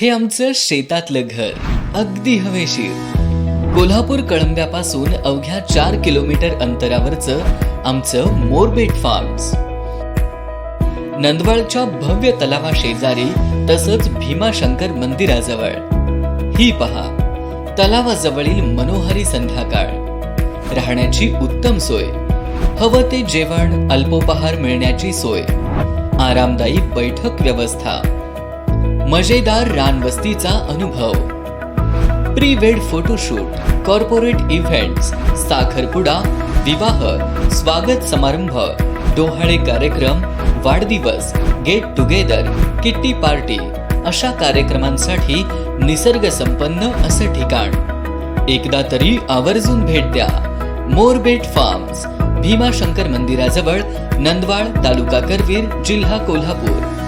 हे आमचं शेतातलं घर. अगदी हवेशीर. कोल्हापूर कळंब्यापासून अवघ्या चार किलोमीटर अंतरावरचं आमचं मोरबेट फार्म्स. नंदवाळच्या भव्य तलावा शेजारी तसंच भीमाशंकर मंदिराजवळ. ही पहा तलावाजवळील मनोहारी संध्याकाळ. राहण्याची उत्तम सोय. हवं ते जेवण अल्पोपहार मिळण्याची सोय. आरामदायी बैठक व्यवस्था. मजेदार रानवस्तीचा अनुभव. प्री वेड फोटोशूट कॉर्पोरेट इव्हेंट्स साखरपुडा विवाह स्वागत समारंभ डोहाळे कार्यक्रम वाढदिवस गेट टुगेदर किट्टी पार्टी अशा कार्यक्रमांसाठी निसर्गसंपन्न असं ठिकाण. एकदा तरी आवर्जून भेट द्या. मोरबेट फार्म्स भीमाशंकर मंदिराजवळ नंदवाळ तालुका करवीर जिल्हा कोल्हापूर.